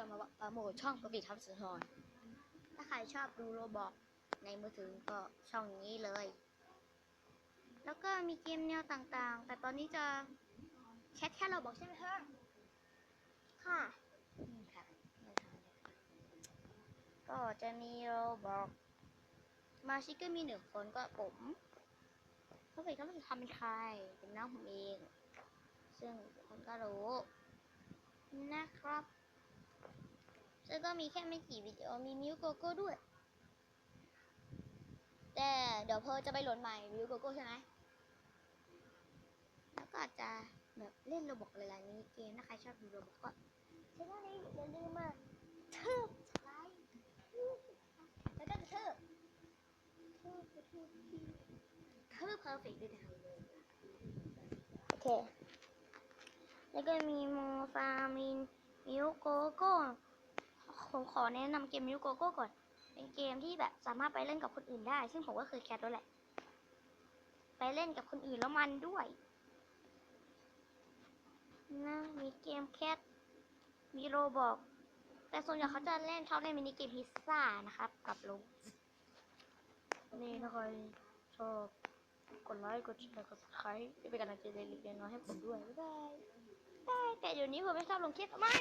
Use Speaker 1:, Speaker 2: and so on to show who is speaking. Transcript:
Speaker 1: จะมาโปรโมทช่องกติทับสุนทรถ้าใครชอบดูโรบอกในมือถือก็ช่องนี้เลย แล้วก็มีเกมแนวต่างๆ แต่ตอนนี้จะแคทแค่เราบอกใช่ไหมคะ
Speaker 2: ค่ะ
Speaker 1: อืมค่ะไม่ทำเลยค่ะก็จะมีโรบอกมาชิกก็มีหนึ่งคนก็ผมเขาเป็นเขาจะทำเป็นใครเป็นน้องผมเอง ซึ่งคนก็รู้นะครับ ซึ่งก็มีแค่ไม่กี่วิดีโอมีมิวโกโก้ด้วย แต่เดี๋ยวเพอจะไปโหลดใหม่มิวโกโก้ใช่ไหมแล้วก็อาจจะแบบเล่นโรบอกหลายๆมินิเกมถ้าใครชอบดูโรบอกก็ใช่ไหมนี้อย่าลืมมาเทิบไลค์แล้วก็เทิบเทิบเทิบเทิบเพอร์เฟกต์ด้วยนะโอเค แล้วก็มีโมฟามินมิวโกโก้ ผมขอแนะนำเกมมิวโกโก้ก่อน เป็นเกมที่แบบสามารถไปเล่นกับคนอื่นได้ ซึ่งผมก็เคยแคสแล้วแหละ ไปเล่นกับคนอื่นแล้วมันด้วยนะมีเกมแคทมีโรบอก แต่ส่วนใหญ่เขาจะเล่นชอบเล่นมินิเกมพิซซ่านะครับ กับลุงนี่ถ้าใครชอบกดไลค์กดแชร์กด subscribe เป็นกำลังใจเล็กๆน้อยๆให้ผมด้วยบ๊ายบายได้แต่เดี๋ยวนี้ผมไม่ชอบลงคลิปไม่